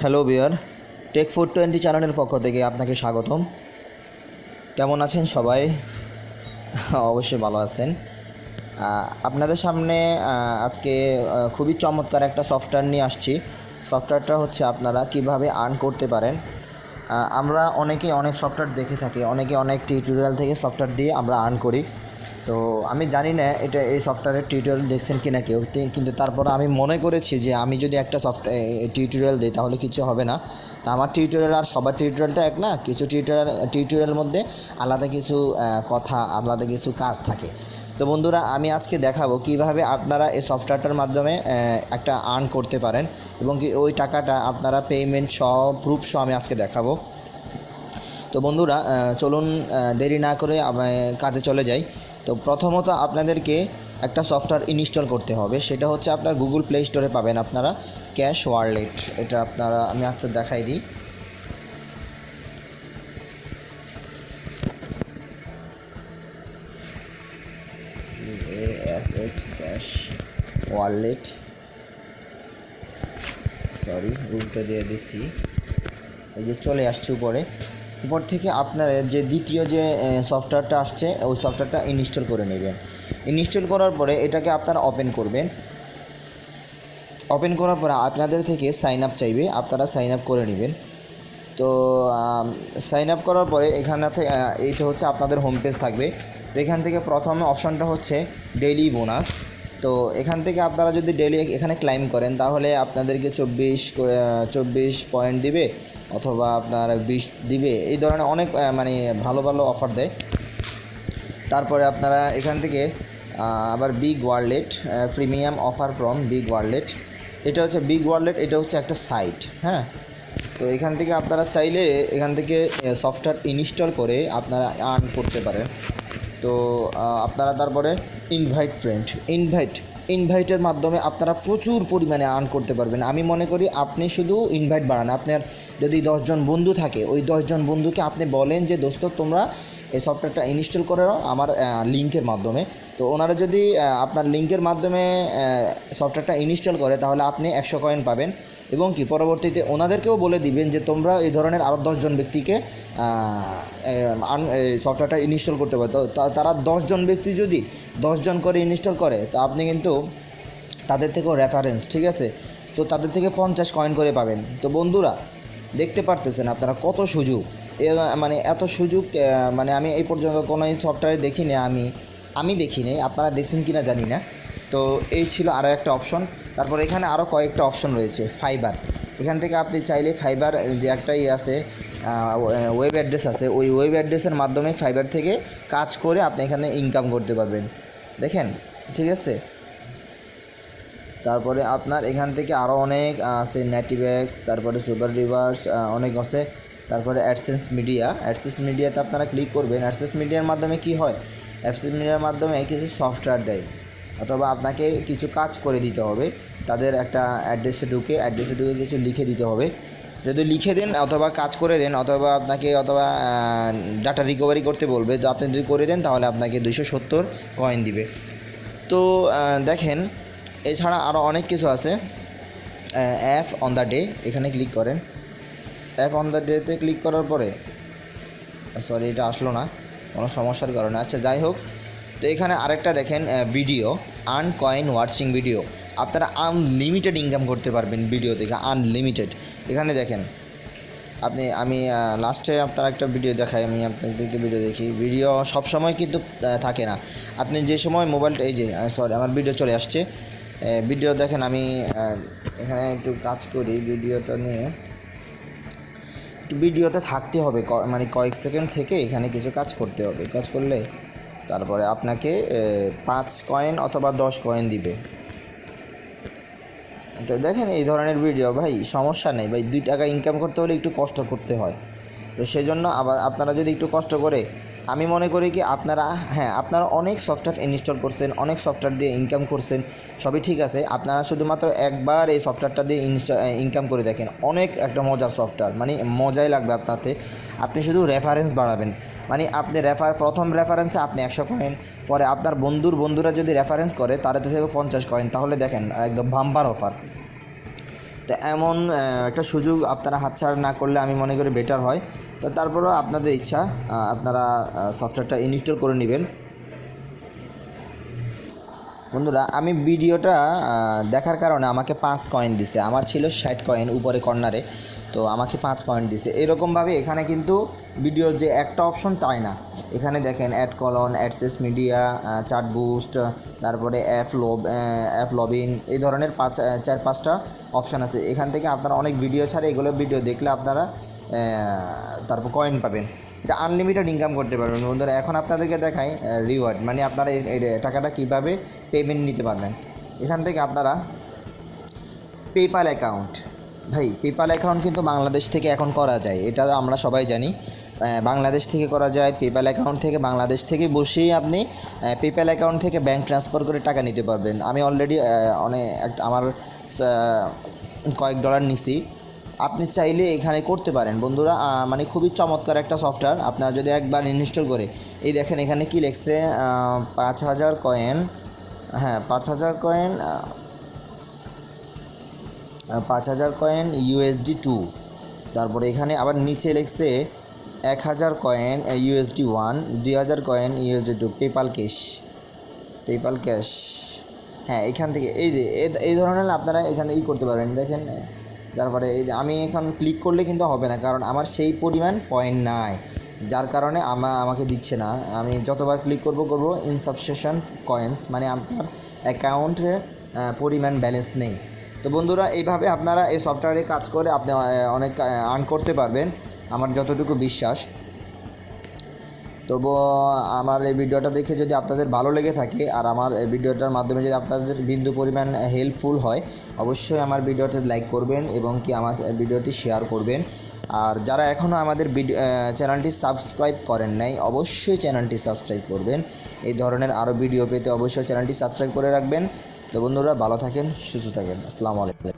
Hello bear tech food twenty চ্যানেলের পক্ষ থেকে আপনাকে স্বাগতম। কেমন আছেন সবাই? অবশ্যই ভালো আছেন। আপনাদের সামনে আজকে খুবই চমৎকার একটা সফটওয়্যার নিয়ে আসছি। সফটওয়্যারটা হচ্ছে আপনারা কীভাবে আর্ন করতে পারেন। আমরা অনেকে অনেক সফটওয়্যার দেখে থাকি, অনেকে অনেক টিউটোরিয়াল থেকে সফটওয়্যার দিয়ে আমরা আর্ন করি। তো আমি জানি না এটা এই সফটওয়্যারের টিউটোরিয়াল দেখছেন কি না কেউ কিন্তু তারপর আমি মনে করেছি যে আমি যদি একটা সফটওয়্যার টিউটোরিয়াল দিই তাহলে কিছু হবে না। তা আমার টিউটোরিয়াল আর সবার টিউটোরিয়ালটা এক না, কিছু টিউটোরিয়াল টিউটোরিয়ালের মধ্যে আলাদা কিছু কথা, আলাদা কিছু কাজ থাকে। তো বন্ধুরা, আমি আজকে দেখাবো কীভাবে আপনারা এই সফটওয়্যারটার মাধ্যমে একটা আর্ন করতে পারেন এবং কি ওই টাকাটা আপনারা পেমেন্ট সহ প্রুফ সহ আমি আজকে দেখাবো। তো বন্ধুরা চলুন দেরি না করে কাজে চলে যাই। তো প্রথমত আপনাদেরকে একটা সফটওয়্যার ইনস্টল করতে হবে, সেটা হচ্ছে আপনার গুগল প্লে স্টোরে পাবেন আপনারা ক্যাশ ওয়ারলেট এটা আপনারা, আমি আচ্ছা দেখাই দিই। এস ক্যাশ ওয়ারলেট সরি, উল্টো দিয়ে দিছি, এই যে চলে আসছে উপরে। উপর থেকে আপনার যে দ্বিতীয় যে সফটওয়্যারটা আসছে, ওই সফটওয়্যারটা ইনস্টল করে নেবেন। ইনস্টল করার পরে এটাকে আপনারা ওপেন করবেন। ওপেন করার পরে আপনাদের থেকে সাইন আপ চাইবে, আপনারা সাইন আপ করে নেবেন। তো সাইন আপ করার পরে এখানে এইটা হচ্ছে আপনাদের হোম পেজ থাকবে। তো এখান থেকে প্রথমে অপশনটা হচ্ছে ডেইলি বোনাস তো এখান থেকে আপনারা যদি ডেলি এখানে ক্লাইম করেন, তাহলে আপনাদেরকে চব্বিশ চব্বিশ পয়েন্ট দিবে অথবা আপনার বিশ দিবে। এই ধরনের অনেক মানে ভালো ভালো অফার দেয়। তারপরে আপনারা এখান থেকে আবার big wallet premium offer from big wallet এটা হচ্ছে বিগ ওয়ারলেট এটা হচ্ছে একটা সাইট হ্যাঁ? তো এখান থেকে আপনারা চাইলে এখান থেকে সফটওয়্যার ইনস্টল করে আপনারা আর্ন করতে পারেন। তো আপনারা তারপরে ইনভাইট ফ্রেন্ড ইনভাইট ইনভাইটের মাধ্যমে আপনারা প্রচুর পরিমাণে আর্ন করতে পারবেন। আমি মনে করি আপনি শুধু ইনভাইট বাড়ান। আপনার যদি দশজন বন্ধু থাকে, ওই দশজন বন্ধুকে আপনি বলেন যে, দোস্ত, তোমরা এই সফটওয়্যারটা ইনস্টল করে আমার লিঙ্কের মাধ্যমে। তো ওনারা যদি আপনার লিঙ্কের মাধ্যমে সফটওয়্যারটা ইনস্টল করে, তাহলে আপনি একশো কয়েন পাবেন। এবং কি, পরবর্তীতে ওনাদেরকেও বলে দিবেন যে, তোমরা এই ধরনের আরও দশজন ব্যক্তিকে সফটওয়্যারটা ইনস্টল করতে পারো। তা- তারা দশজন ব্যক্তি যদি দশজন করে ইনস্টল করে, তো আপনি কিন্তু তাদের থেকেও রেফারেন্স ঠিক আছে? তো তাদের থেকে পঞ্চাশ কয়েন করে পাবেন। তো বন্ধুরা, দেখতে পারতেছেন আপনারা কত সুযোগ। এ মানে এত সুযোগ মানে আমি এই পর্যন্ত কোনো সফটওয়্যারে দেখিনি, আমি আমি দেখিনি। আপনারা দেখছেন কি না জানি না। তো এই ছিল আরও একটা অপশন তারপর এখানে আরও কয়েকটা অপশন রয়েছে ফাইবার এখান থেকে আপনি চাইলে ফাইবার যে একটাই আছে ওয়েব অ্যাড্রেস আছে, ওই ওয়েব অ্যাড্রেসের মাধ্যমে ফাইবার থেকে কাজ করে আপনি এখানে ইনকাম করতে পারবেন। দেখেন, ঠিক আছে? তারপরে আপনার এখান থেকে আরও অনেক আছে নেটিভ্যাক্স তারপরে সুপার রিভার্স অনেক আছে। তারপরে অ্যাডসেন্স মিডিয়া অ্যাডসেন্স মিডিয়াতে আপনারা ক্লিক করবেন। অ্যাডসেন্স মিডিয়ার মাধ্যমে কি হয়? অ্যাডসেন্স মিডিয়ার মাধ্যমে কিছু সফটওয়্যার দেয়, অথবা আপনাকে কিছু কাজ করে দিতে হবে। তাদের একটা অ্যাড্রেসে ঢুকে অ্যাড্রেসে ঢুকে কিছু লিখে দিতে হবে। যদি লিখে দেন অথবা কাজ করে দেন, অথবা আপনাকে অথবা ডাটা রিকভারি করতে বলবে, তো আপনি যদি করে দেন, তাহলে আপনাকে দুশো সত্তর কয়েন দিবে। তো দেখেন এছাড়া আরও অনেক কিছু আছে। অ্যাপ অন দ্য ডে এখানে ক্লিক করেন। অ্যাপ অন দ্য ডেতে ক্লিক করার পরে সরি এটা আসলো না, কোনো সমস্যার কারণে। আচ্ছা যাই হোক, তো এখানে আরেকটা দেখেন video earn coin watching video আপনারা আনলিমিটেড ইনকাম করতে পারবেন ভিডিও থেকে আনলিমিটেড এখানে দেখেন, আপনি, আমি লাস্টে আপনার একটা ভিডিও দেখাই, আমি আপনাদেরকে ভিডিও দেখি। ভিডিও সব সময় কিন্তু থাকে না। আপনি যে সময় মোবাইলটা এই যে সরি আমার ভিডিও চলে আসছে। ভিডিও দেখেন, আমি এখানে একটু কাজ করি ভিডিওটা নিয়ে। একটু ভিডিওতে থাকতে হবে মানে কয়েক সেকেন্ড থেকে এখানে কিছু কাজ করতে হবে। কাজ করলে তারপরে আপনাকে পাঁচ কয়েন অথবা দশ কয়েন দিবে। তো দেখেন এই ধরনের ভিডিও ভাই, সমস্যা নেই। ভাই, দুই টাকা ইনকাম করতে হলে একটু কষ্ট করতে হয়। তো সেজন্য আবার আপনারা যদি একটু কষ্ট করে আমি মনে করি কি আপনারা হ্যাঁ আপনারা অনেক সফটওয়্যার ইনস্টল করছেন, অনেক সফটওয়্যার দিয়ে ইনকাম করছেন, সবই ঠিক আছে। আপনারা শুধুমাত্র একবার এই সফটওয়্যারটা দিয়ে ইনকাম করে দেখেন। অনেক একটা মজার সফটওয়্যার মানে মজাই লাগবে আপনাতে। আপনি শুধু রেফারেন্স বাড়াবেন। মানে আপনি রেফার প্রথম রেফারেন্সে আপনি একশো কয়েন পরে আপনার বন্ধুর বন্ধুরা যদি রেফারেন্স করে তারা তো থেকে পঞ্চাশ কয়েন তাহলে দেখেন, একদম বাম্পার অফার তো এমন একটা সুযোগ আপনারা হাতছাড়া না করলে আমি মনে করি বেটার হয়। তো তারপরেও আপনাদের ইচ্ছা আপনারা সফটওয়্যারটা ইনস্টল করে নেবেন। বন্ধুরা, আমি ভিডিওটা দেখার কারণে আমাকে পাঁচ কয়েন দিছে। আমার ছিল ষাট কয়েন উপরে কর্নারে তো আমাকে পাঁচ কয়েন দিছে। এরকমভাবে এখানে কিন্তু ভিডিও যে একটা অপশন তাই না। এখানে দেখেন AdColony AdSense media chart boost তারপরে অ্যাপ লব অ্যাপ লবিন এই ধরনের পাঁচ চার, পাঁচটা অপশন আছে। এখান থেকে আপনারা অনেক ভিডিও ছাড়ে, এগুলো ভিডিও দেখলে আপনারা তারপর কয়েন পাবেন। এটা আনলিমিটেড ইনকাম করতে পারবেন। বন্ধুরা, এখন আপনাদেরকে দেখাই রিওয়ার্ড মানে আপনারা এই টাকাটা কীভাবে পেমেন্ট নিতে পারবেন। এখান থেকে আপনারা পেপাল অ্যাকাউন্ট ভাই পেপাল অ্যাকাউন্ট কিন্তু বাংলাদেশ থেকে এখন করা যায়। এটা আমরা সবাই জানি। বাংলাদেশ থেকে করা যায়। পেপ্যাল অ্যাকাউন্ট থেকে বাংলাদেশ থেকে বসেই আপনি পেপ্যাল অ্যাকাউন্ট থেকে ব্যাংক ট্রান্সফার করে টাকা নিতে পারবেন। আমি অলরেডি অনেক আমার কয়েক ডলার নিছি। আপনি চাইলে এখানে করতে পারেন। বন্ধুরা মানে খুবই চমৎকার একটা সফটওয়্যার আপনারা যদি একবার ইনস্টল করে, এই দেখেন এখানে কি লেখছে? পাঁচ হাজার কয়েন হ্যাঁ পাঁচ হাজার কয়েন পাঁচ হাজার কয়েন ইউএসডি টু তারপরে এখানে আবার নিচে লেখছে, এক হাজার কয়েন ইউএসডি ওয়ান দুই হাজার coin USD to PayPal cash PayPal cash হ্যাঁ এখান থেকে, এই যে, এই ধরনের আপনারা এখানে ই করতে পারবেন। দেখেন তারপরে আমি এখন ক্লিক করলে কিন্তু হবে না, কারণ আমার সেই পরিমাণ পয়েন্ট নাই। যার কারণে আমা, আমাকে দিচ্ছে না। আমি যতবার ক্লিক করব করব ইনসাবসেশন কয়েন্স মানে আপনার অ্যাকাউন্টের পরিমাণ ব্যালেন্স নেই। তো বন্ধুরা, এইভাবে আপনারা এই সফটওয়্যারে কাজ করে আপনি অনেক আর্ন করতে পারবেন। আমার যতটুকু বিশ্বাস। তবু আমার এই ভিডিওটা দেখে যদি আপনাদের ভালো লেগে থাকে আর আমার এই ভিডিওটার মাধ্যমে যদি আপনাদের বিন্দু পরিমাণ হেল্পফুল হয়, অবশ্যই আমার ভিডিওটি লাইক করবেন এবং কি আমার ভিডিওটি শেয়ার করবেন। আর যারা এখনও আমাদের ভিডিও চ্যানেলটি সাবস্ক্রাইব করেন নাই, অবশ্যই চ্যানেলটি সাবস্ক্রাইব করবেন। এই ধরনের আরও ভিডিও পেতে অবশ্যই চ্যানেলটি সাবস্ক্রাইব করে রাখবেন। তো বন্ধুরা, ভালো থাকেন, সুস্থ থাকেন। আসসালামু আলাইকুম।